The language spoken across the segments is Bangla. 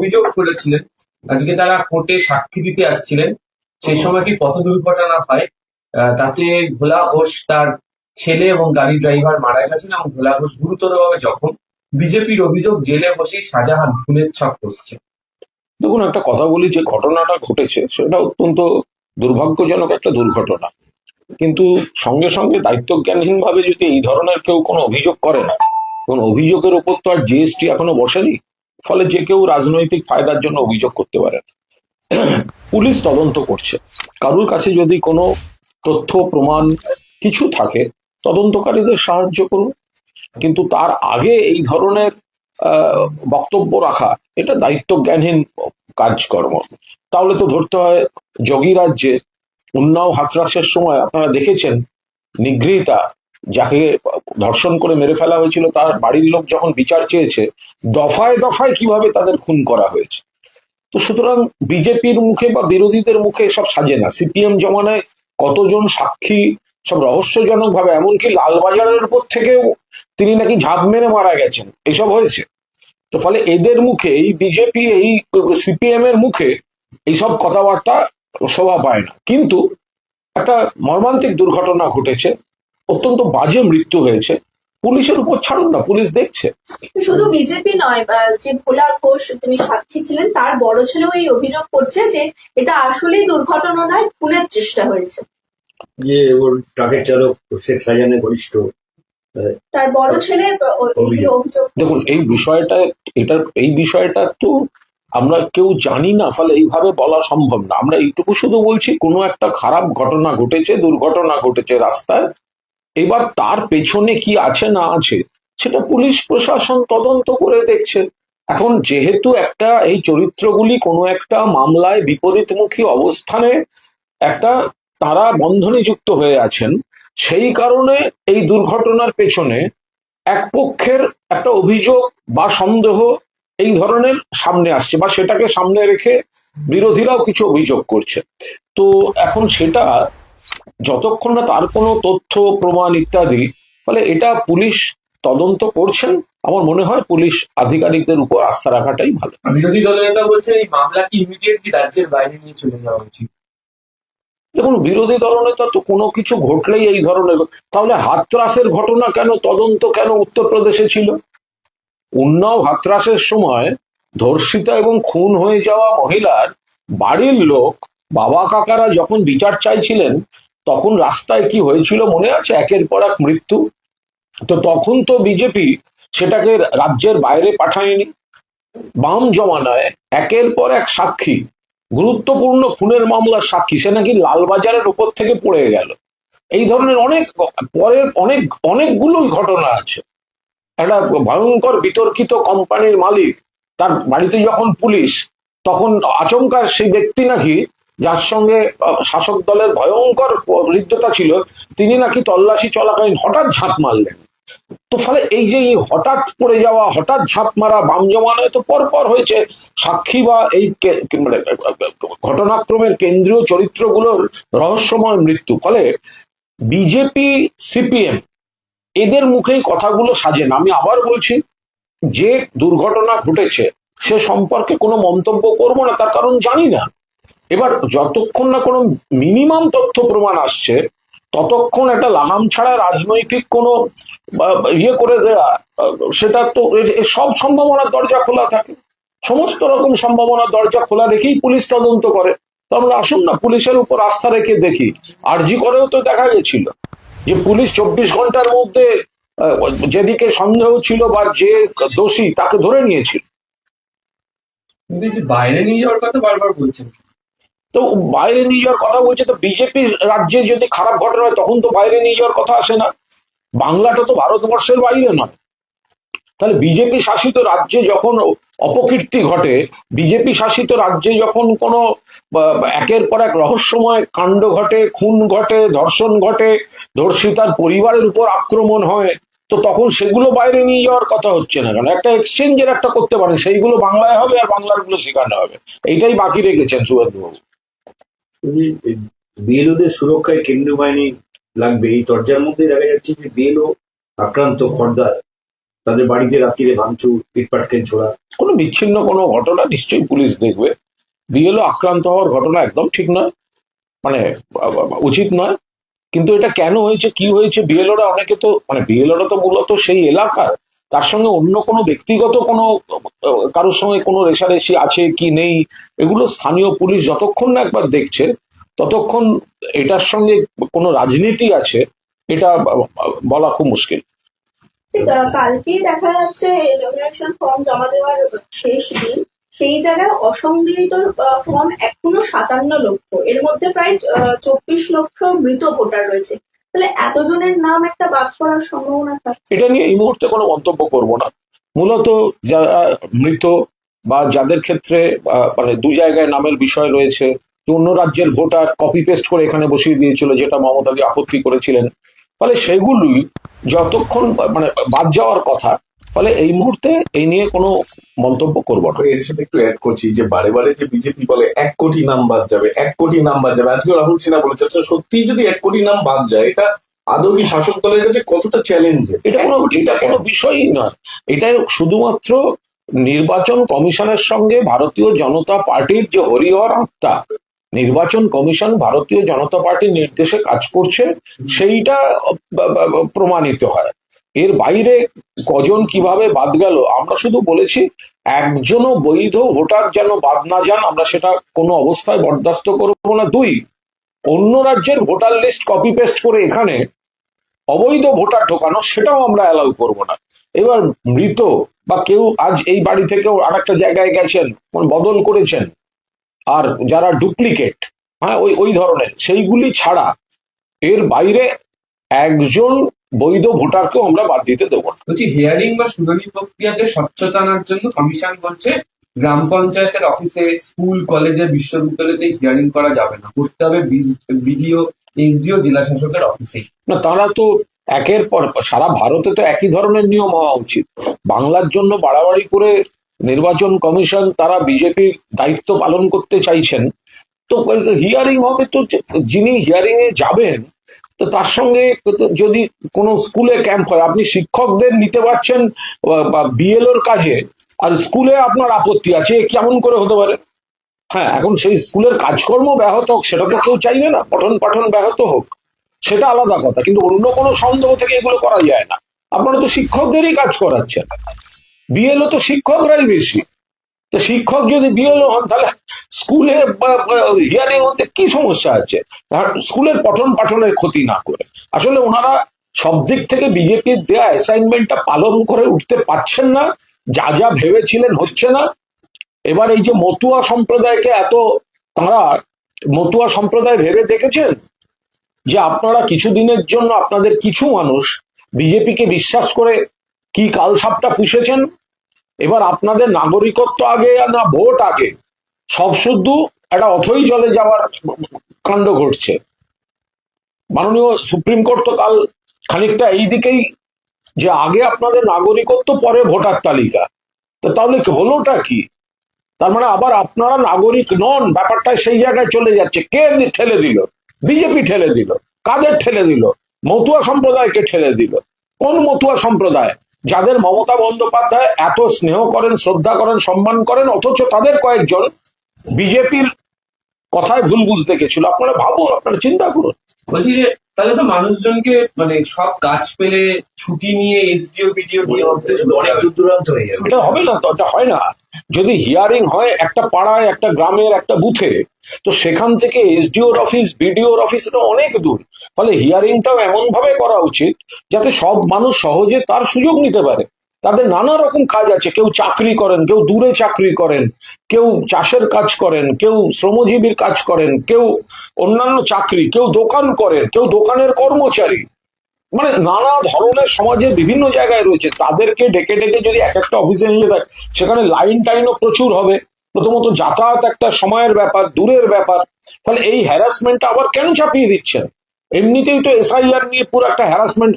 অভিযোগ করেছিলেন। আজকে তারা কোর্টে সাক্ষী দিতে আসছিলেন। সেই সময় কি পথ দুর্ঘটনা হয়? তাতে ভোলা ঘোষ তার ছেলে এবং গাড়ি ড্রাইভার মারা গেছেন এবং ভোলা ঘোষ গুরুতরভাবে যখন বিজেপির অভিযোগ, জেলে বসেই শাহজাহান খুনের ছক কষছে দেখুন, একটা কথা বলি, যে ঘটনাটা ঘটেছে, সেটা অত্যন্ত দুর্ভাগ্যজনক একটা দুর্ঘটনা। কিন্তু সঙ্গে সঙ্গে দায়িত্বজ্ঞানহীন ভাবে যদি এই ধরনের কেউ কোনো অভিযোগ করে না কোন অভিযোগের উপর তো আর জিএসটি এখনও বসেনি। ফলে যে কেউ রাজনৈতিক ফায়দার জন্য অভিযোগ করতে পারে পুলিশ তদন্ত করছে। কারুর কাছে যদি কোনো তথ্য, প্রমাণ কিছু থাকে, তদন্তকারীদের সাহায্য করুন। কিন্তু তার আগে এই ধরনের বক্তব্য রাখা, এটা দায়িত্ব জ্ঞানহীন কাজকর্ম। তাহলে তো ধরতে হয়, যোগী রাজ্যে উন্নাও হাতরাসের সময় আপনারা দেখেছেন, নিগৃহীতা যাকে ধর্ষণ করে মেরে ফেলা হয়েছিল, তার বাড়ির লোক যখন বিচার চেয়েছে, দফায় দফায় কীভাবে তাদের খুন করা হয়েছে? তো সুতরাং বিজেপির মুখে বা বিরোধীদের মুখে এসব সাজে না। সিপিএম জমানায় কতজন সাক্ষী সব রহস্যজনক ভাবে এমনকি লালবাজারের উপর থেকেও তিনি নাকি ঝাঁপ মেরে মারা গেছেন, এসব হয়েছে। তো ফলে এদের মুখে, এই বিজেপি, এই সিপিএম এর মুখে এইসব কথাবার্তা শোভা পায় না। কিন্তু একটা মর্মান্তিক দুর্ঘটনা ঘটেছে অত্যন্ত বাজে মৃত্যু হয়েছে। পুলিশের উপর ছাড়ুন না পুলিশ দেখছে। শুধু বিজেপি নয় আহ, যে ভোলা ঘোষ তিনি সাক্ষী ছিলেন তার বড় ছেলেও এই অভিযোগ করছে যে এটা আসলেই দুর্ঘটনা নয় খুনের চেষ্টা হয়েছে। যে ওর ট্রাকের চালক শেখ সাজানের ঘনিষ্ঠ তার বড় ছেলে অভিযোগ। দেখুন এই বিষয়টা এটা এই বিষয়টা তো আমরা কেউ জানি না ফলে এইভাবে বলা সম্ভব না। আমরা এইটুকু শুধু বলছি কোনো একটা খারাপ ঘটনা ঘটেছে দুর্ঘটনা ঘটেছে রাস্তায় এবার তার পেছনে কি আছে না আছে, সেটা পুলিশ প্রশাসন তদন্ত করে দেখছে। এখন যেহেতু একটা এই চরিত্রগুলি কোনো একটা মামলায় বিপরীতমুখী অবস্থানে একটা তারা বন্ধনে যুক্ত হয়ে আছেন, সেই কারণে এই দুর্ঘটনার পেছনে এক পক্ষের একটা অভিযোগ বা সন্দেহ এই ধরনের সামনে আসছে বা সেটাকে সামনে রেখে বিরোধীরাও কিছু অভিযোগ করছে। তো এখন সেটা যতক্ষণ না তার কোনো তথ্য প্রমাণ ইত্যাদি ফলে এটা পুলিশ তদন্ত করছেন। আমার মনে হয় পুলিশ আধিকারিকদের উপর আস্থা রাখাটাই ভালো। বিরোধী দলনেতা বলছেন এই মামলা কি ইমিডিয়েটলি রাজ্যের বাইরে নিয়ে চলে যাওয়া উচিত? দেখুন বিরোধী দলনেতা তো কোনো কিছু ঘটলেই এই ধরনের তাহলে হাতরাসের ঘটনা কেন তদন্ত কেন উত্তরপ্রদেশে ছিল? উন্নাও হাতরাসের সময় ধর্ষিতা এবং খুন হয়ে যাওয়া মহিলার বাড়ির লোক বাবা কাকারা যখন বিচার চাইছিলেন তখন রাস্তায় কি হয়েছিল মনে আছে? একের পর এক মৃত্যু। তো তখন তো বিজেপি সেটাকে রাজ্যের বাইরে পাঠায়নি। বাম জমানায় একের পর এক সাক্ষী। গুরুত্বপূর্ণ খুনের মামলার সাক্ষী। সে নাকি লালবাজারের উপর থেকে পড়ে গেল। এই ধরনের অনেক পরের অনেক, অনেকগুলোই ঘটনা আছে। একটা ভয়ঙ্কর বিতর্কিত কোম্পানির মালিক, তার বাড়িতে যখন পুলিশ, তখন আচমকা সেই ব্যক্তি নাকি যার সঙ্গে শাসক দলের ভয়ঙ্কর হৃদ্যতা ছিল, তিনি নাকি তল্লাশি চলাকালীন হঠাৎ ঝাঁপ মারলেন। তো ফলে এই যে এই হঠাৎ পড়ে যাওয়া, হঠাৎ ঝাঁপ মারা, বাম জমানায় তো পরপর হয়েছে। সাক্ষী বা এই মানে ঘটনাক্রমের কেন্দ্রীয় চরিত্রগুলোর রহস্যময় মৃত্যু। ফলে বিজেপি, সিপিএম, এদের মুখেই কথাগুলো সাজে না। আমি আবার বলছি, যে দুর্ঘটনা ঘটেছে, সে সম্পর্কে কোনো মন্তব্য করব না, তার কারণ জানি না। এবার যতক্ষণ না কোনো মিনিমাম তথ্য প্রমাণ আসছে, ততক্ষণ একটা লাগাম ছাড়া রাজনৈতিক কোনো ইয়ে করে দেয়া সেটা তো সব সম্ভাবনার দরজা খোলা থাকে। সমস্ত রকম সম্ভাবনার দরজা খোলা রেখেই পুলিশ তদন্ত করে। তো আমরা আসুন না, পুলিশের উপর আস্থা রেখে দেখি। আরজি করেও তো দেখা গেছিল যে পুলিশ চব্বিশ ঘণ্টার মধ্যে যেদিকে সন্দেহ ছিল বা যে দোষী তাকে ধরে নিয়েছিল। বাইরে নিয়ে যাওয়ার কথা বারবার বলছেন। তো বাইরে নিয়ে যাওয়ার কথা বলছে, তো বিজেপি রাজ্যে যদি খারাপ ঘটনা হয়, তখন তো বাইরে নিয়ে যাওয়ার কথা আসে না। বাংলাটা তো ভারতবর্ষের বাইরে নয় তাহলে বিজেপি শাসিত রাজ্যে যখন অপকীর্তি ঘটে বিজেপি শাসিত রাজ্যে যখন কোনো একের পর এক রহস্যময় কাণ্ড ঘটে, খুন ঘটে, ধর্ষণ ঘটে, ধর্ষিতার পরিবারের উপর আক্রমণ হয়, তো তখন সেগুলো বাইরে নিয়ে যাওয়ার কথা হচ্ছে না। কারণ একটা এক্সচেঞ্জের একটা করতে পারেন সেইগুলো বাংলায় হবে আর বাংলারগুলো সেখানে হবে। এইটাই বাকি রেখেছেন সুভাষবাবু বিএলওদের সুরক্ষায় কেন্দ্রীয় বাহিনী লাগবে, এই দরজার মধ্যে দেখা যাচ্ছে যে বিএলও আক্রান্ত খর্দার তাদের বাড়িতে রাত্রিরে ভাঙচুর পিটপাটকেল ছোড়া। কোনো বিচ্ছিন্ন কোনো ঘটনা নিশ্চয়ই পুলিশ দেখবে। বিএলও আক্রান্ত হওয়ার ঘটনা একদম ঠিক নয়। মানে উচিত নয়। কিন্তু এটা কেন হয়েছে, কি হয়েছে, বিএলওরা অনেকে তো মানে বিএলওরা তো মূলত সেই এলাকার। তার সঙ্গে অন্য কোনো ব্যক্তিগত কোনো, কারোর সঙ্গে কোনো রেশারেশি আছে কি নেই, এগুলো স্থানীয় পুলিশ যতক্ষণ না একবার দেখছে, ততক্ষণ এটার সঙ্গে কোনো রাজনীতি আছে, এটা বলা খুব মুশকিল। কালকেই দেখা যাচ্ছে নমিনেশন ফর্ম জমা দেওয়ার শেষ দিন। সেই জায়গায় অসংগৃহীত ফর্ম এখনও সাতান্ন লক্ষ। এর মধ্যে প্রায় চব্বিশ লক্ষ মৃত ভোটার রয়েছে। তাহলে এতজনের নাম একটা বাদ পড়ার সম্ভাবনা থাকছে। এটা নিয়ে এই মুহূর্তে কোনো মন্তব্য করব না। মূলত যারা মৃত বা যাদের ক্ষেত্রে মানে দু জায়গায় নামের বিষয় রয়েছে অন্য রাজ্যের ভোটার কপি পেস্ট করে এখানে বসিয়ে দিয়েছিল, যেটা মমতাকে আপত্তি করেছিলেন। ফলে সেগুলি যতক্ষণ মানে বাদ যাওয়ার কথা ফলে এই মুহূর্তে এই নিয়ে কোনো মন্তব্য করব না। এর সাথে একটু অ্যাড করছি যে বারে বারে যে বিজেপি বলে এক কোটি নাম বাদ যাবে এক কোটি নাম বাদ যাবে আজকে রাহুল সিনহা বলেছে আচ্ছা সত্যি যদি এক কোটি নাম বাদ যায় এটা আদৌ কি শাসক দলের কাছে কতটা চ্যালেঞ্জ এটা কোনো এটা কোনো বিষয়ই নয়। এটা শুধুমাত্র নির্বাচন কমিশনের সঙ্গে ভারতীয় জনতা পার্টির যে হরিহর আত্মা নির্বাচন কমিশন ভারতীয় জনতা পার্টির নির্দেশে কাজ করছে সেইটা প্রমাণিত হয়। এর বাইরে কজন কীভাবে বাদ গেল? আমরা শুধু বলেছি একজনও বৈধ ভোটার যেন বাদ না যান, আমরা সেটা কোনো অবস্থায় বরদাস্ত করব না। দুই, অন্য রাজ্যের ভোটার লিস্ট কপি পেস্ট করে এখানে অবৈধ ভোটার ঢোকানো, সেটাও আমরা অ্যালাউ করব না। এবার মৃত বা কেউ আজ এই বাড়ি থেকেও আর একটা জায়গায় গেছেন মানে বদল করেছেন, আর যারা ডুপ্লিকেট হ্যাঁ ওই ওই ধরনের, সেইগুলি ছাড়া এর বাইরে একজন বৈধ ভোটারকেও আমরা বাদ দিতে দেবো বলছি হিয়ারিং বা শুনানি প্রক্রিয়াতে স্বচ্ছতা আনার জন্য কমিশন বলছে গ্রাম পঞ্চায়েতের অফিসে স্কুল কলেজে বিশ্ববিদ্যালয়তে হিয়ারিং করা যাবে না। করতে হবে বিডিও এসডিও জেলা শাসকের অফিসে না তারা তো একের পর সারা ভারতে তো একই ধরনের নিয়ম হওয়া উচিত। বাংলার জন্য বাড়াবাড়ি করে নির্বাচন কমিশন তারা বিজেপির দায়িত্ব পালন করতে চাইছেন। তো হিয়ারিং হবে তো যিনি হিয়ারিং এ যাবেন তো তার সঙ্গে যদি কোনো স্কুলে ক্যাম্প হয়, আপনি শিক্ষকদের নিতে পারছেন বা- বিএলওর কাজে, আর স্কুলে আপনার আপত্তি আছে কেমন করে হতে পারে? হ্যাঁ এখন সেই স্কুলের কাজকর্ম ব্যাহত হোক, সেটা তো কেউ চাইবে না, পঠন পাঠন ব্যাহত হোক, সেটা আলাদা কথা, কিন্তু অন্য কোনো সন্দেহ থেকে এগুলো করা যায় না। আপনারা তো শিক্ষকদেরই কাজ করাচ্ছেন। বিএলও তো শিক্ষকরাই বেশি। তো শিক্ষক যদি বিএলও হন, তাহলে স্কুলে হিয়ারিং হতে কি সমস্যা আছে? স্কুলের পঠন পাঠনের ক্ষতি না করে। আসলে ওনারা সব দিক থেকে বিজেপির দেয়া অ্যাসাইনমেন্টটা পালন করে উঠতে পারছেন না, যা যা ভেবেছিলেন হচ্ছে না। এবার এই যে মতুয়া সম্প্রদায়কে এত তারা মতুয়া সম্প্রদায় ভেবে দেখেছেন? যে আপনারা কিছুদিনের জন্য আপনাদের কিছু মানুষ বিজেপিকে বিশ্বাস করে কি কালসাপটা পুষেছেন? এবার আপনাদের নাগরিকত্ব আগে না ভোট আগে। সব শুদ্ধ একটা অথই জলে যাওয়ার কাণ্ড ঘটছে। মাননীয় সুপ্রিম কোর্ট তো কাল খানিকটা এই দিকেই যে আগে আপনাদের নাগরিকত্ব, পরে ভোটার তালিকা। তো তাহলে হলোটা কি? তার মানে আবার আপনারা নাগরিক নন, ব্যাপারটা সেই জায়গায় চলে যাচ্ছে। কে ঠেলে দিল? বিজেপি ঠেলে দিল। কাদের ঠেলে দিল? মতুয়া সম্প্রদায়কে ঠেলে দিল। কোন মতুয়া সম্প্রদায়? যাদের মমতা বন্দ্যোপাধ্যায় এত স্নেহ করেন, শ্রদ্ধা করেন, সম্মান করেন, অথচ তাদের কয়েকজন বিজেপির কথায় ভুল বুঝতে গেছিল। আপনারা ভাবুন, আপনারা চিন্তা করুন। বলছি যে তাহলে তো মানুষজনকে মানে সব কাজ পেলে ছুটি নিয়ে এসডিও বিডিও নিয়ে অনেক হবে। দূর দূরান্ত হয়ে যাবে। এটা হবে না তো এটা হয় না। যদি হিয়ারিং হয় একটা পাড়ায় একটা গ্রামের একটা বুথে তো সেখান থেকে এসডিওর অফিস বিডিওর অফিস এটা অনেক দূর। ফলে হিয়ারিংটাও এমন ভাবে করা উচিত যাতে সব মানুষ সহজে তার সুযোগ নিতে পারে। তাদের নানা রকম কাজ আছে। কেউ চাকরি করেন, কেউ দূরে চাকরি করেন, কেউ চাষের কাজ করেন, কেউ শ্রমজীবীর কাজ করেন, কেউ অন্যান্য চাকরি, কেউ দোকান করেন, কেউ দোকানের কর্মচারী। মানে নানা ধরনের সমাজে বিভিন্ন জায়গায় রয়েছে। তাদেরকে ডেকে ডেকে যদি এক একটা অফিসে নিয়ে দেয় সেখানে লাইন টাইনও প্রচুর হবে। প্রথমত যাতায়াত একটা সময়ের ব্যাপার, দূরের ব্যাপার। ফলে এই হ্যারাসমেন্টটা আবার কেন চাপিয়ে দিচ্ছেন? এমনিতেই তো এসআইআর নিয়ে পুরো একটা হ্যারাসমেন্ট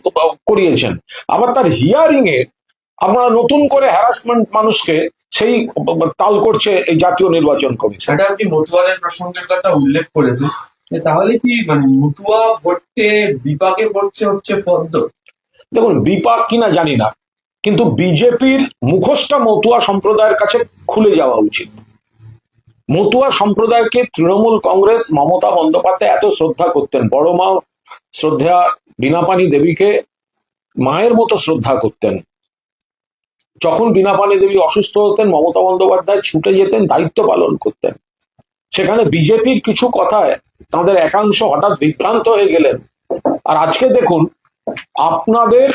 করিয়েছেন। আবার তার হিয়ারিং এ আপনারা নতুন করে হ্যারাসমেন্ট মানুষকে সেই তাল করছে এই জাতীয় নির্বাচন কমিশন। সেটা আপনি মতুয়াদের প্রসঙ্গের কথা উল্লেখ করেছেন তাহলে কি মানে মতুয়া ভোটে বিপাকে পড়ছে হচ্ছে পদ্ম? দেখুন বিপাক কিনা জানি না কিন্তু বিজেপির মুখোশটা মতুয়া সম্প্রদায়ের কাছে খুলে যাওয়া উচিত। মতুয়া সম্প্রদায়কে তৃণমূল কংগ্রেস মমতা বন্দ্যোপাধ্যায় এত শ্রদ্ধা করতেন বড় মা শ্রদ্ধা বীণাপানি দেবীকে মায়ের মতো শ্রদ্ধা করতেন। যখন বীণাপানি দেবী অসুস্থ হতেন, মমতা বন্দ্যোপাধ্যায় ছুটে যেতেন, দায়িত্ব পালন করতেন। সেখানে বিজেপির কিছু কথায় তাদের একাংশ হঠাৎ বিভ্রান্ত হয়ে গেলেন। আর আজকে দেখুন, আপনাদের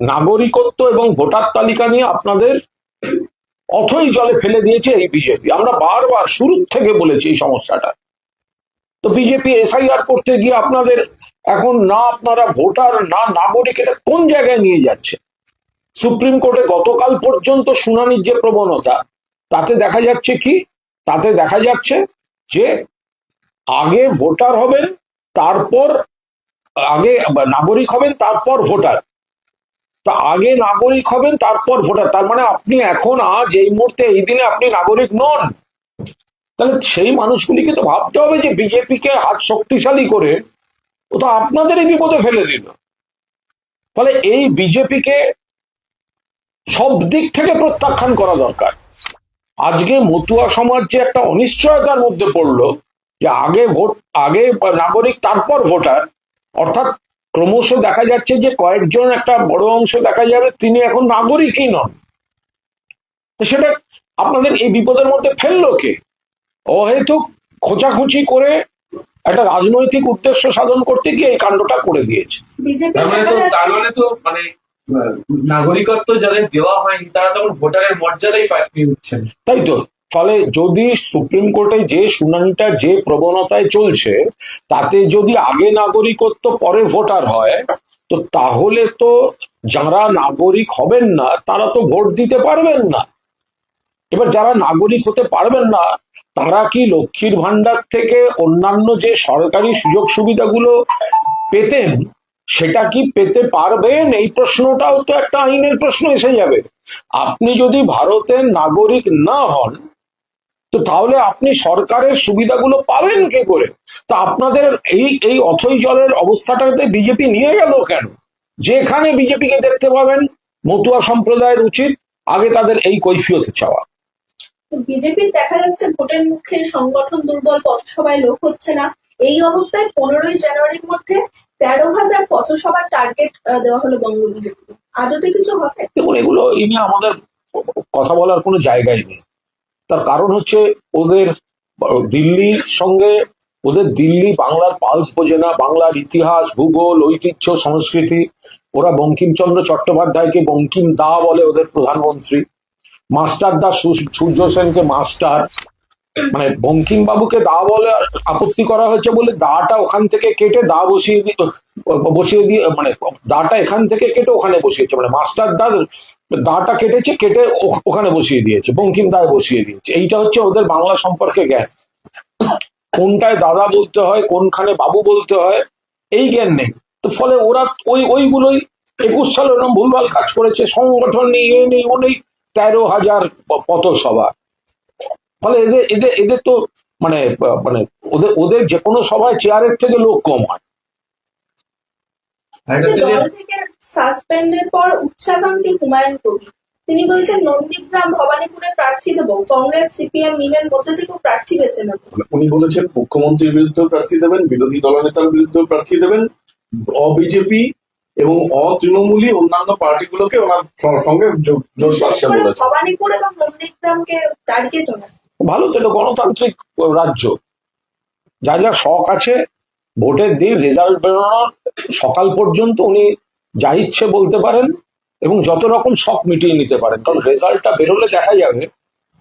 নাগরিকত্ব এবং ভোটার তালিকা নিয়ে আপনাদের অথই জলে ফেলে দিয়েছে এই বিজেপি। আমরা বারবার শুরু থেকে বলেছি এই সমস্যাটা। তো বিজেপি এসআইআর করতে গিয়ে আপনাদের এখন না আপনারা ভোটার, না নাগরিক, এটা কোন জায়গায় নিয়ে যাচ্ছে? সুপ্রিম কোর্টে গতকাল পর্যন্ত শুনানির যে প্রবণতা, তাতে দেখা যাচ্ছে কি? তাতে দেখা যাচ্ছে যে আগে ভোটার হবেন, তারপর আগে নাগরিক হবেন, তারপর ভোটার। তা আগে নাগরিক হবেন, তারপর ভোটার। তার মানে আপনি এখন, আজ, এই মুহূর্তে, এই দিনে আপনি নাগরিক নন। তাহলে সেই মানুষগুলিকে তো ভাবতে হবে যে বিজেপিকে হাত শক্তিশালী করে ও তো আপনাদেরই বিপদে ফেলে দিল। ফলে এই বিজেপিকে সব দিক থেকে প্রত্যাখ্যান করা দরকার। আজকে মতুয়া সমাজ যে একটা অনিশ্চয়তার মধ্যে পড়ল যে আগে ভোট আগে নাগরিক তারপর ভোটার অর্থাৎ ক্রমশ দেখা যাচ্ছে যে কয়েকজন একটা বড় অংশ দেখা যাবে তিনি এখন নাগরিকই নন। তো সেটা আপনাদের এই বিপদের মধ্যে ফেলল কে? অহেতুক খোঁচাখুচি করে একটা রাজনৈতিক উদ্দেশ্য সাধন করতে গিয়ে এই কাণ্ডটা করে দিয়েছে। মানে নাগরিকত্ব যাদের দেওয়া হয়নি, তারা তখন ভোটারের মর্যাদাই পাঠিয়ে উঠছেন। তাই তো, ফলে যদি সুপ্রিম কোর্টে যে শুনানিটা, যে প্রবণতায় চলছে, তাতে যদি আগে নাগরিকত্ব, পরে ভোটার হয়, তো তাহলে তো যারা নাগরিক হবেন না, তারা তো ভোট দিতে পারবেন না। এবার যারা নাগরিক হতে পারবেন না, তারা কি লক্ষ্মীর ভান্ডার থেকে অন্যান্য যে সরকারি সুযোগ সুবিধাগুলো পেতেন সেটা কি পেতে পারবেন? এই প্রশ্নটাও তো একটা আইনের প্রশ্ন এসে যাবে। আপনি যদি ভারতের নাগরিক না হন, তো তাহলে আপনি সরকারের সুবিধাগুলো পাবেন কে করে? তা আপনাদের এই এই অথই জলের অবস্থাটাতে বিজেপি নিয়ে গেল কেন? যেখানে বিজেপিকে দেখতে পাবেন, মতুয়া সম্প্রদায়ের উচিত, আগে তাদের এই কৈফিয়ত চাওয়া। বিজেপির দেখা যাচ্ছে ভোটের মুখে সংগঠন দুর্বল, পথসভায় লোক হচ্ছে না। এই অবস্থায় পনেরোই জানুয়ারির মধ্যে তেরো হাজার পথসভার টার্গেট দেওয়া হলো বঙ্গ বিজেপি আদতে কিছু হবে? এগুলো নিয়ে আমাদের কথা বলার কোনো জায়গাই নেই। তার কারণ হচ্ছে ওদের, দিল্লির সঙ্গে, ওদের দিল্লি, বাংলার পালস বোঝে না, বাংলার ইতিহাস, ভূগোল, ঐতিহ্য, সংস্কৃতি। ওরা বঙ্কিমচন্দ্র চট্টোপাধ্যায়কে বঙ্কিম দা বলে ওদের প্রধানমন্ত্রী। মাস্টার দা সূর্য সেনকে মাস্টার। মানে বঙ্কিম বাবুকে দা বলে আপত্তি করা হয়েছে বলে দাটা ওখান থেকে কেটে দা বসিয়ে দিয়ে বসিয়ে দিয়ে মানে দাটা এখান থেকে কেটে ওখানে বসিয়েছে মানে মাস্টার দা দাটা কেটেছে, কেটে ওখানে বসিয়ে দিয়েছে, বঙ্কিম দায় বসিয়ে দিয়েছে। এইটা হচ্ছে ওদের বাংলা সম্পর্কে জ্ঞান। কোনটায় দাদা বলতে হয়, কোনখানে বাবু বলতে হয়, এই জ্ঞান নেই। তো ফলে ওরা ওই, ওইগুলোই একুশ সালে ওরকম ভুলভাল কাজ করেছে, সংগঠন নেই এ নেই ও নেই, তেরো হাজার পথসভা। ফলে এদের এদের এদের তো মানে মানে ওদের ওদের যে কোনো সভায় চেয়ারের থেকে লোক কম হয়। সাসপেন্ডের পর উচ্চাকাঙ্ক্ষী হুমায়ুন কবির তিনি বলছেন নন্দীগ্রাম ভবানীপুরে প্রার্থী দেবো কংগ্রেস সিপিএম মিমের মধ্যে থেকেও প্রার্থী বেছে নেব। উনি বলেছেন মুখ্যমন্ত্রীর বিরুদ্ধে প্রার্থী দেবেন বিরোধী দলনেতার বিরুদ্ধে প্রার্থী দেবেন অবিজেপি এবং অতৃণমূলী অন্যান্য পার্টিগুলোকে ওনার সঙ্গে বলেছেন। ভবানীপুর এবং নন্দীগ্রামকে টার্গেট ওনার ভালো তো এটা গণতান্ত্রিক রাজ্য। যা যা শখ আছে, ভোটের দিন রেজাল্ট বেরোনোর সকাল পর্যন্ত উনি যা ইচ্ছে বলতে পারেন এবং যত রকম শখ মিটিয়ে নিতে পারেন। কারণ রেজাল্টটা বেরোলে দেখা যাবে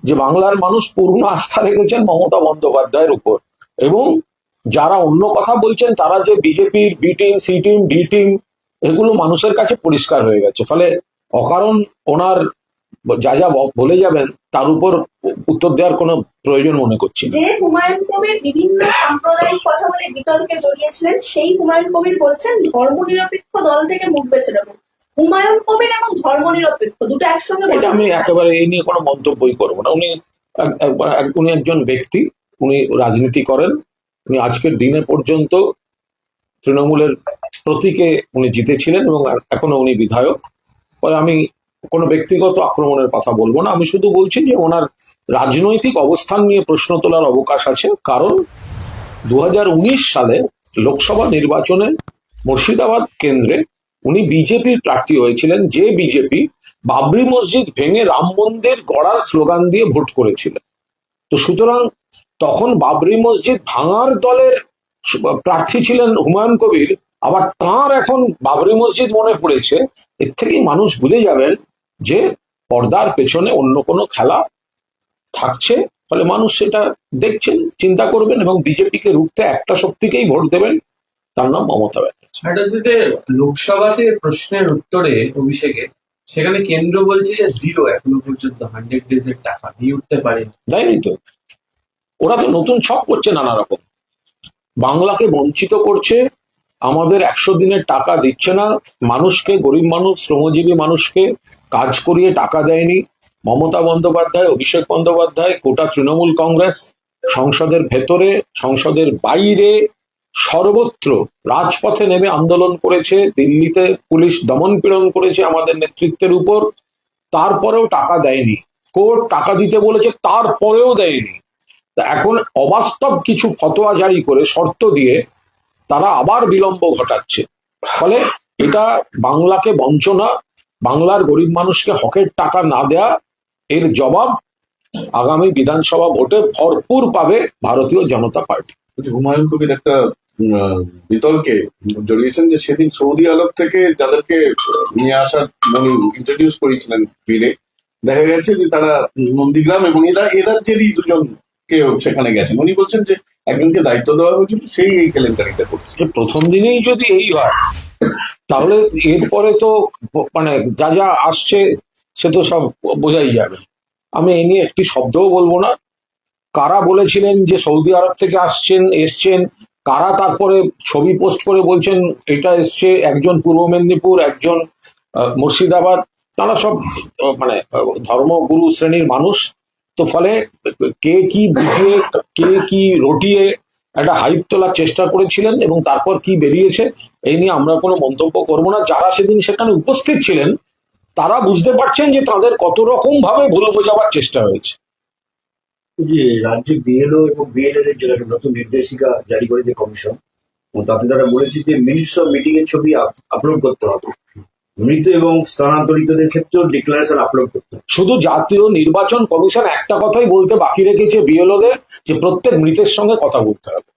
যে বাংলার মানুষ পূর্ণ আস্থা রেখেছেন মমতা বন্দ্যোপাধ্যায়ের উপর। এবং যারা অন্য কথা বলছেন, তারা যে বিজেপির B team C team D team এগুলো মানুষের কাছে পরিষ্কার হয়ে গেছে। ফলে অকারণ ওনার যা যা বলে যাবেন তার উপর উত্তর দেওয়ার কোনো প্রয়োজন মনে করছি যে হুমায়ুন কবির বিভিন্ন সাম্প্রদায়িক কথা বলে বিতর্কে জড়িয়েছিলেন সেই হুমায়ুন কবির বলছেন ধর্মনিরপেক্ষ দল থেকে মুখ বেছে নেব। হুমায়ুন কবির এবং ধর্মনিরপেক্ষ দুটো একসঙ্গে এটা আমি একেবারে এই নিয়ে কোনো মন্তব্যই করব না। উনি উনি একজন ব্যক্তি উনি রাজনীতি করেন উনি আজকের দিনে পর্যন্ত তৃণমূলের প্রতীকে উনি জিতেছিলেন এবং এখনও উনি বিধায়ক। আমি কোনো ব্যক্তিগত আক্রমণের কথা বলব না। আমি শুধু বলছি যে ওনার রাজনৈতিক অবস্থান নিয়ে প্রশ্ন তোলার অবকাশ আছে। কারণ দু হাজার উনিশ সালে লোকসভা নির্বাচনে মুর্শিদাবাদ কেন্দ্রে উনি বিজেপির প্রার্থী হয়েছিলেন। যে বিজেপি বাবরি মসজিদ ভেঙে রাম মন্দির গড়ার স্লোগান দিয়ে ভোট করেছিলেন। তো সুতরাং তখন বাবরি মসজিদ ভাঙার দলের প্রার্থী ছিলেন হুমায়ুন কবির। আবার তার এখন বাবরি মসজিদ মনে পড়েছে। এর থেকেই মানুষ বুঝে যাবেন যে পর্দার পেছনে অন্য কোনো খেলা থাকছে ফলে মানুষ সেটা দেখছেন চিন্তা করবেন এবং বিজেপিকে রুখতে একটা শক্তিকেই ভোট দেবেন তার নাম মমতা ব্যানার্জি। লোকসভাতে প্রশ্নের উত্তরে অভিষেকে সেখানে কেন্দ্র বলছে যে জিরো এখনও পর্যন্ত হান্ড্রেড ডেজ এর টাকা দিয়ে উঠতে পারেনি। তাই তো। ওরা তো নতুন ছক করছে নানা রকম। বাংলাকে বঞ্চিত করছে আমাদের একশো দিনের টাকা দিচ্ছে না মানুষকে গরিব মানুষ শ্রমজীবী মানুষকে কাজ করিয়ে টাকা দেয়নি। মমতা বন্দ্যোপাধ্যায়, অভিষেক বন্দ্যোপাধ্যায়, গোটা তৃণমূল কংগ্রেস সংসদের ভেতরে, সংসদের বাইরে সর্বত্র রাজপথে নেমে আন্দোলন করেছে। দিল্লিতে পুলিশ দমন পীড়ন করেছে আমাদের নেতৃত্বের উপর। তারপরেও টাকা দেয়নি। কোর্ট টাকা দিতে বলেছে, তারপরেও দেয়নি। তা এখন অবাস্তব কিছু ফতোয়া জারি করে, শর্ত দিয়ে তারা আবার বিলম্ব ঘটাচ্ছে। ফলে এটা বাংলাকে বঞ্চনা বাংলার গরিব মানুষকে হকের টাকা না দেয়া এর জবাব আগামী বিধানসভা ভোটে ভরপুর পাবে ভারতীয় জনতা পার্টি। হুমায়ুন কবির একটা বিতর্কে জড়িয়েছেন যে সেদিন সৌদি আরব থেকে যাদেরকে নিয়ে আসার উনি ইন্ট্রোডিউস করেছিলেন বিলে দেখা গেছে যে তারা নন্দীগ্রাম এবং এরা এ রাজ্যেরই দুজন কেউ সেখানে গেছেন। উনি বলছেন যে একজনকে দায়িত্ব দেওয়া হয়েছিল সেই এই কেলেঙ্কারিটা করছে। প্রথম দিনেই যদি এই হয় তাহলে এরপরে তো মানে যা যা আসছে, সে তো সব বোঝাই যাবে। আমি এ নিয়ে একটি শব্দও বলব না। কারা বলেছিলেন যে সৌদি আরব থেকে আসছেন, এসছেন? কারা তারপরে ছবি পোস্ট করে বলছেন, এটা এসছে একজন পূর্ব মেদিনীপুর, একজন মুর্শিদাবাদ? তারা সব মানে ধর্মগুরু শ্রেণির মানুষ। তো ফলে কে কি বুঝিয়ে, কে কি রটিয়ে একটা হাইপ তোলার চেষ্টা করেছিলেন এবং তারপর কি বেরিয়েছে, এই নিয়ে আমরা কোনো মন্তব্য করব না। যারা সেদিন সেখানে উপস্থিত ছিলেন, তারা বুঝতে পারছেন যে তাদের কত রকম ভাবে ভুল বোঝাবার চেষ্টা হয়েছে। যে রাজ্যে বিএলও এবং বিএলএ এর জন্য একটা নতুন নির্দেশিকা জারি করেছে কমিশন। এবং তাতে তারা বলেছে যে মিনিটস অফ মিটিং এর ছবি আপলোড করতে হবে। মৃত এবং স্থানান্তরিতদের ক্ষেত্রেও ডিক্লারেশন আপলোড করতে শুধু জাতীয় নির্বাচন কমিশন একটা কথাই বলতে বাকি রেখেছে বিএলওদের, যে প্রত্যেক মৃতের সঙ্গে কথা বলতে হবে।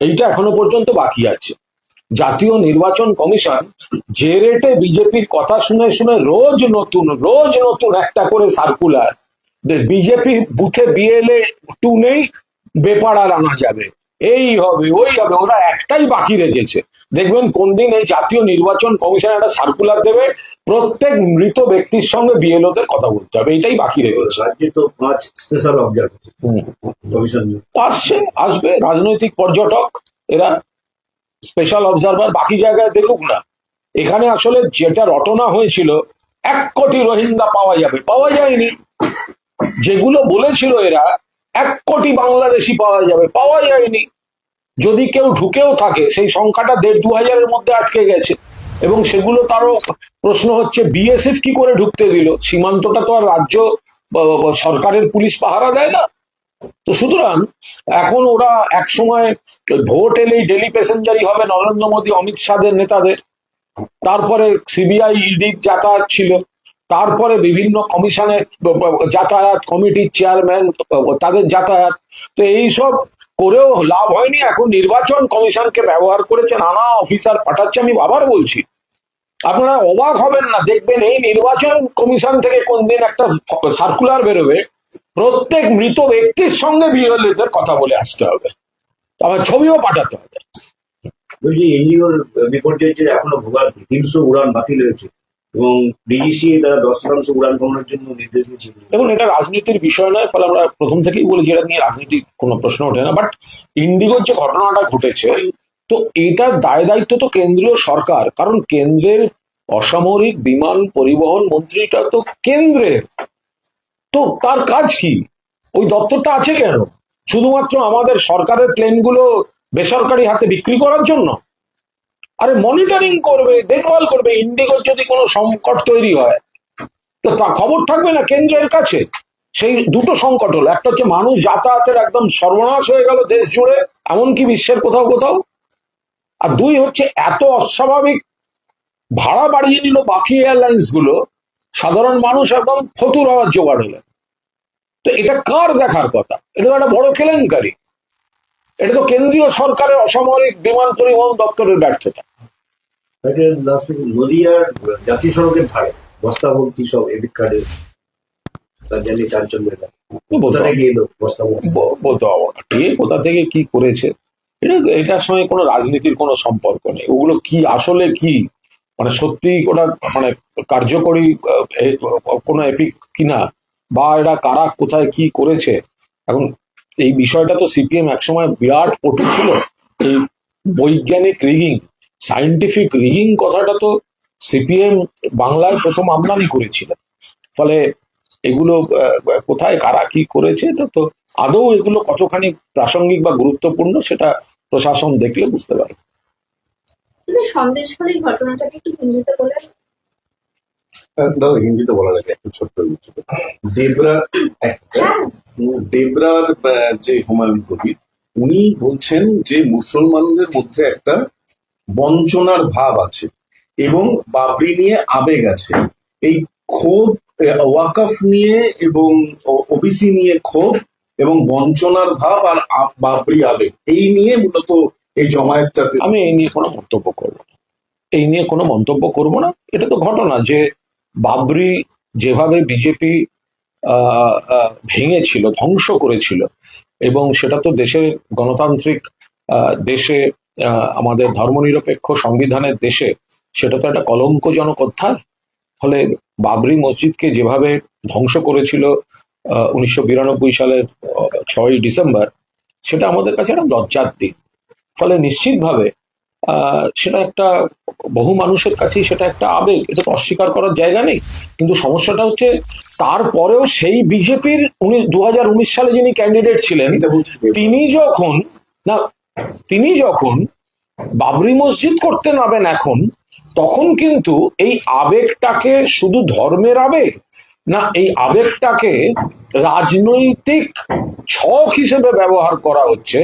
এইটা এখনও পর্যন্ত বাকি আছে। জাতীয় নির্বাচন কমিশন যে রেটে বিজেপির কথা শুনে শুনে রোজ নতুন রোজ নতুন একটা করে সার্কুলার বিজেপি বুথে বিএলএ টু নেই বেপাড়া আনা যাবে। এই হবে ওই হবে ওরা একটাই বাকি রেখেছে। দেখবেন কোন দিন এই জাতীয় নির্বাচন কমিশন একটা সার্কুলার দেবে প্রত্যেক মৃত ব্যক্তির সঙ্গে বিএলওদের কথা বলতে হবে এটাই বাকি রেখেছে। আসছে আসবে রাজনৈতিক পর্যটক এরা স্পেশাল অবজারভার বাকি জায়গায় দেখুক না। এখানে আসলে যেটা রটনা হয়েছিল এক কোটি রোহিঙ্গা পাওয়া যাবে পাওয়া যায়নি। যেগুলো বলেছিল এরা এক কোটি বাংলাদেশি পাওয়া যাবে পাওয়া যায়নি যদি কেউ ঢুকেও থাকে, সেই সংখ্যাটা দেড় দু হাজারের মধ্যে আটকে গেছে। এবং সেগুলো তারও প্রশ্ন হচ্ছে, বিএসএফ কি করে ঢুকতে দিল? সীমান্তটা তো আর রাজ্য সরকারের পুলিশ পাহারা দেয় না। তো সুতরাং, এখন ওরা এক সময় ভোট এলেই ডেলি প্যাসেঞ্জারই হবে, নরেন্দ্র মোদী, অমিত শাহের নেতাদের। তারপরে সিবিআই, ইডির যাতায়াত ছিল। তারপরে বিভিন্ন কমিশনের যাতায়াত কমিটির চেয়ারম্যান, তাদের যাতায়াত। তো এইসব করেও লাভ হয়নি। এখন নির্বাচন কমিশনকে ব্যবহার করেছে, নানা অফিসার পাঠাচ্ছে, আমি আবার বলছি। আপনারা অবাক হবেন না, দেখবেন এই নির্বাচন কমিশন থেকে কোনদিন একটা সার্কুলার বেরোবে, প্রত্যেক মৃত ব্যক্তির সঙ্গে বিএলএদের কথা বলে আসতে হবে। আবার ছবিও পাঠাতে হবে। বলছি ইন্ডিওর বিপর্যয় এখনও ভোগান্তি তিনশো উড়ান বাতিল হয়েছে। এবং ডিজিসি তারা দশ শতাংশ উড়ান কমানোর জন্য নির্দেশ দিয়েছিল। দেখুন, এটা রাজনীতির বিষয় নয়, ফলে আমরা প্রথম থেকেই বলেছি এটা নিয়ে রাজনীতির কোনো প্রশ্ন ওঠে না। বাট ইন্ডিগোর যে ঘটনাটা ঘটেছে, তো এটার দায় দায়িত্ব তো কেন্দ্রীয় সরকার। কারণ কেন্দ্রের অসামরিক বিমান পরিবহন মন্ত্রীটা তো কেন্দ্রের তো তার কাজ কি? ওই দপ্তরটা আছে কেন? শুধুমাত্র আমাদের সরকারের প্লেনগুলো বেসরকারি হাতে বিক্রি করার জন্য? আরে মনিটরিং করবে, দেখভাল করবে ইন্ডিগোর যদি কোনো সংকট তৈরি হয়, তো তা খবর থাকবে না কেন্দ্রের কাছে? সেই দুটো সংকট হলো, একটা হচ্ছে মানুষ যাতায়াতের একদম সর্বনাশ হয়ে গেল দেশ জুড়ে, এমনকি বিশ্বের কোথাও কোথাও। আর দুই হচ্ছে এত অস্বাভাবিক ভাড়া বাড়িয়ে নিল বাকি এয়ারলাইন্সগুলো, সাধারণ মানুষ একদম ফতুর হওয়ার জোগাড় হলেন। তো এটা কার দেখার কথা? এটা একটা বড় কেলেঙ্কারি। এটা তো কেন্দ্রীয় সরকারের অসামরিক বিমান পরিবহন দপ্তরের ব্যর্থতা। নদিয়ার জাতীয় সড়কের ধারে বস্তা ভর্তি সব এবিক কার্ডের কোথা। থেকে কে কোথা থেকে কি করেছে? এটা এটার সঙ্গে কোনো রাজনীতির কোনো সম্পর্ক নেই। ওগুলো কি আসলে কি? মানে সত্যি ওটা মানে কার্যকরী কোনো এপিক কিনা? বা এরা কারা কোথায় কি করেছে? এখন এই বিষয়টা তো সিপিএম একসময় বিরাট পটু ছিল। এই বৈজ্ঞানিক রিগিং সায়েন্টিফিক রিগিং কথাটা তো সিপিএম বাংলায় প্রথম আমদানি করেছিল ফলে এগুলো কোথায়, কারা কি করেছে, এটা তো আদৌ এগুলো কতখানি প্রাসঙ্গিক বা গুরুত্বপূর্ণ সেটা প্রশাসন দেখলে বুঝতে পারে সন্দেশখালীর ঘটনাটাকে একটু হিন্দিতে বলে দাদা হিন্দিতে বলার আগে একটু ছোট্ট। দেবরা একটা হ্যাঁ। দেবরার যে হুমায়ুন কবির উনি বলছেন যে মুসলমানদের মধ্যে একটা বঞ্চনার ভাব আছে এবং বাবরি নিয়ে আবেগ আছে। এই ক্ষোভ ওয়াকফ নিয়ে এবং ওবিসি নিয়ে ক্ষোভ এবং বঞ্চনার ভাব আর বাবরি আবেগ এই নিয়ে মূলত এই জমায়েতটাতে আমি এই নিয়ে কোনো মন্তব্য করব না। এই নিয়ে কোনো মন্তব্য করব না। এটা তো ঘটনা যে বাবরি যেভাবে বিজেপি ভেঙেছিল, ধ্বংস করেছিল, এবং সেটা তো দেশের গণতান্ত্রিক দেশে আমাদের ধর্মনিরপেক্ষ সংবিধানের দেশে, সেটা তো একটা কলঙ্কজনক অধ্যায়? ফলে বাবরি মসজিদকে যেভাবে ধ্বংস করেছিল উনিশশো বিরানব্বই সালের ছয়ই ডিসেম্বর, সেটা আমাদের কাছে একটা লজ্জার দিন। ফলে নিশ্চিতভাবে সেটা একটা বহু মানুষের কাছেই সেটা একটা আবেগ এটা তো অস্বীকার করার জায়গা নেই। কিন্তু সমস্যাটা হচ্ছে তারপরেও সেই বিজেপির উনি দুহাজার উনিশ সালে যিনি ক্যান্ডিডেট ছিলেন তিনি যখন না তিনি যখন বাবরি মসজিদ করতে নামেন এখন তখন কিন্তু এই আবেগটাকে শুধু ধর্মের আবেগ না এই আবেগটাকে রাজনৈতিক ছক হিসেবে ব্যবহার করা হচ্ছে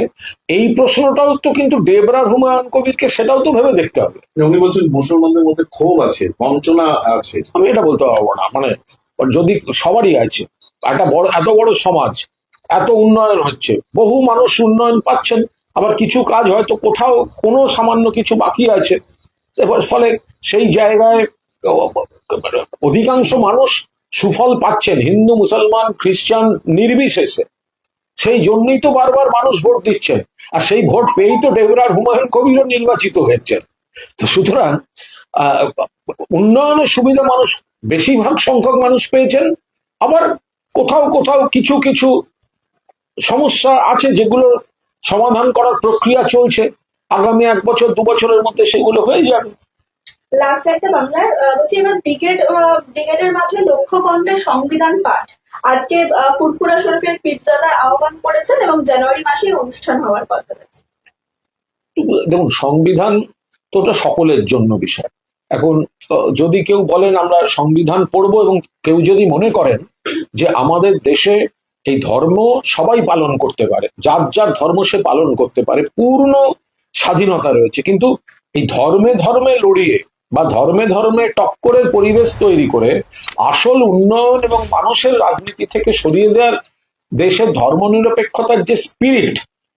এই প্রশ্নটাও তো কিন্তু ডেবরার হুমায়ুন কবিরকে সেটাও তো ভেবে দেখতে হবে। উনি বলছেন মুসলমানদের মধ্যে ক্ষোভ আছে বঞ্চনা আছে। আমি এটা বলতে পারব না মানে যদি সবারই আছে একটা বড় এত বড় সমাজ এত উন্নয়ন হচ্ছে বহু মানুষ উন্নয়ন পাচ্ছেন আবার কিছু কাজ হয়তো কোথাও কোনো সামান্য কিছু বাকি আছে এবার ফলে সেই জায়গায় অধিকাংশ মানুষ সুফল পাচ্ছেন হিন্দু মুসলমান খ্রিস্টান নির্বিশেষে। সেই জন্যই তো বারবার মানুষ ভোট দিচ্ছেন। আর সেই ভোট পেয়েই তো ডেবরার হুমায়ুন কবিরও নির্বাচিত হয়েছেন তো সুতরাং উন্নয়নের সুবিধা মানুষ, বেশিরভাগ সংখ্যক মানুষ পেয়েছেন। আবার কোথাও কোথাও কিছু কিছু সমস্যা আছে যেগুলোর সমাধান করার প্রক্রিয়া চলছে। আগামী এক বছর, দু বছরের মধ্যে সেগুলো হয়ে যাবে। লাস্ট একটা আহ, বলছি এবার ব্রিগেড ব্রিগেডের লক্ষ্য কণ্ঠে সংবিধান পাঠ। আজকে ফুরফুরা শরীফের পীরজাদার আহ্বান করেছেন এবং জানুয়ারি মাসে অনুষ্ঠান হওয়ার কথা রয়েছে দেখুন সংবিধান তো ওটা সকলের জন্য বিষয়। এখন যদি কেউ বলেন আমরা সংবিধান পড়ব এবং কেউ যদি মনে করেন যে আমাদের দেশে এই ধর্ম সবাই পালন করতে পারে যার যার ধর্ম সে পালন করতে পারে পূর্ণ স্বাধীনতা রয়েছে। কিন্তু এই ধর্মে ধর্মে লড়িয়ে বা ধর্মে ধর্মে টক্করের পরিবেশ তৈরি করে আসল উন্নয়ন এবং মানুষের রাজনীতি থেকে সরিয়ে দেওয়ার দেশের ধর্মনিরপেক্ষতার যে স্পিরিট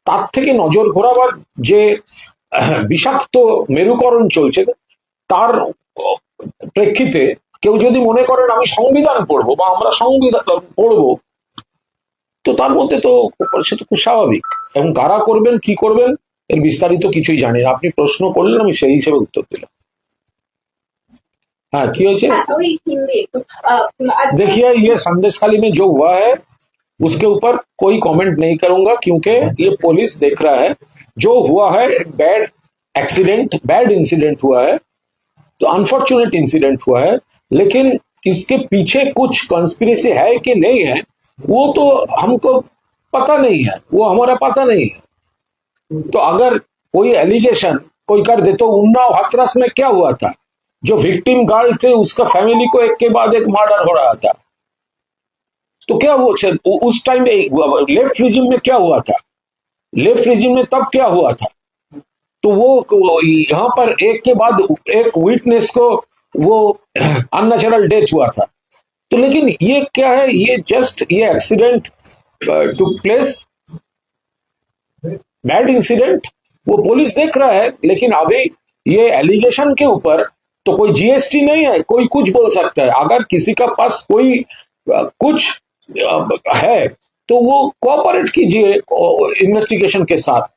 তার থেকে নজর ঘোরাবার যে বিষাক্ত মেরুকরণ চলছে, তার প্রেক্ষিতে কেউ যদি মনে করেন আমি সংবিধান পড়ব বা আমরা সংবিধান পড়ব, তো তার মধ্যে তো সে তো খুব স্বাভাবিক। এবং কারা করবেন, কি করবেন, এর বিস্তারিত কিছুই জানি না। আপনি প্রশ্ন করলেন, আমি সেই হিসেবে উত্তর দিলাম। হ্যাঁ কি হয়েছে হ্যাঁ ওই হিন্দি একটু আহ, আজকে देखिए ये संदेश खाली में जो हुआ है उसके ऊपर कोई कमेंट नहीं करूंगा क्योंकि ये पुलिस देख रहा है जो हुआ है बैड एक्सीडेंट बैड इंसिडेंट हुआ है तो अनफॉर्चुनेट इंसिडेंट हुआ है लेकिन इसके पीछे कुछ कॉन्स्पिरेसी है कि नहीं है वो तो हमको पता नहीं है वो हमारा पता नहीं है तो अगर कोई एलिगेशन कोई कर दे तो उन्नाव हाथरस में क्या हुआ था जो विक्टिम गार्ड थे, उसका फैमिली को एक के बाद एक मर्डर हो रहा था। तो क्या वो उस टाइम लेफ़्ट रिजिम में क्या हुआ था? लेफ़्ट रिजिम में तब क्या हुआ था? तो वो यहाँ पर एक के बाद एक विटनेस को वो अननेचुरल डेथ हुआ था। तो लेकिन ये क्या है? ये जस्ट ये accident to place bad incident वो पुलिस देख रहा है, लेकिन अभी ये एलिगेशन के ऊपर तो कोई जीएसटी नहीं है, कोई कुछ बोल सकता है। अगर किसी का पास कोई कुछ है तो वो कोऑपरेट कीजिए इन्वेस्टिगेशन के साथ।